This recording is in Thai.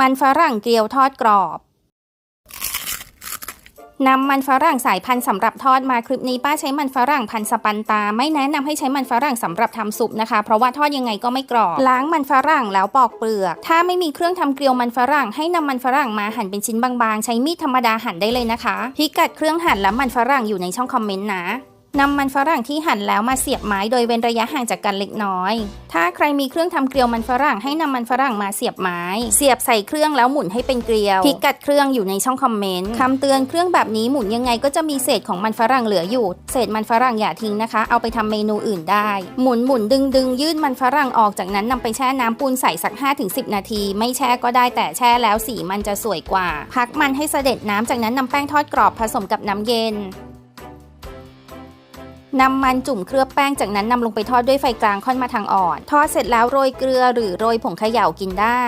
มันฝรั่งเกลียวทอดกรอบนำมันฝรั่งสายพันธุ์สำหรับทอดมาคลิปนี้ป้าใช้มันฝรั่งพันธุ์สปันตา ไม่แนะนำให้ใช้มันฝรั่งสำหรับทำซุปนะคะ เพราะว่าทอดยังไงก็ไม่กรอบล้างมันฝรั่งแล้วปอกเปลือก ถ้าไม่มีเครื่องทำเกลียวมันฝรั่งให้นำมันฝรั่งมาหั่นเป็นชิ้นบางๆ ใช้มีดธรรมดาหั่นได้เลยนะคะพิกัดเครื่องหั่นและมันฝรั่งอยู่ในช่องคอมเมนต์นะ นำมันฝรั่งที่หั่นแล้วมาเสียบไม้โดยเว้นระยะห่างจากกันเล็กน้อย ถ้าใครมีเครื่องทำเกลียวมันฝรั่งให้นำมันฝรั่งมาเสียบไม้ เสียบใส่เครื่องแล้วหมุนให้เป็นเกลียว พิกัดเครื่องอยู่ในช่องคอมเมนต์คำเตือนเครื่องแบบนี้หมุนยังไงก็จะมีเศษของมันฝรั่งเหลืออยู่ เศษมันฝรั่งอย่าทิ้งนะคะ เอาไปทำเมนูอื่นได้ หมุนหมุนดึงดึงยืดมันฝรั่งออกจากนั้นนำไปแช่น้ำปูนใส่สัก 5-10 นาที ไม่แช่ก็ได้แต่แช่แล้วสีมันจะสวยกว่า พักมันให้เสด็จน้ำจากนั้นนำแป้งทอดกรอบผสมกับน้ำเย็น นำมันจุ่มเคลือบแป้งจากนั้นนำลงไปทอดด้วยไฟกลางค่อนมาทางอ่อน ทอดเสร็จแล้วโรยเกลือหรือโรยผงเขย่ากินได้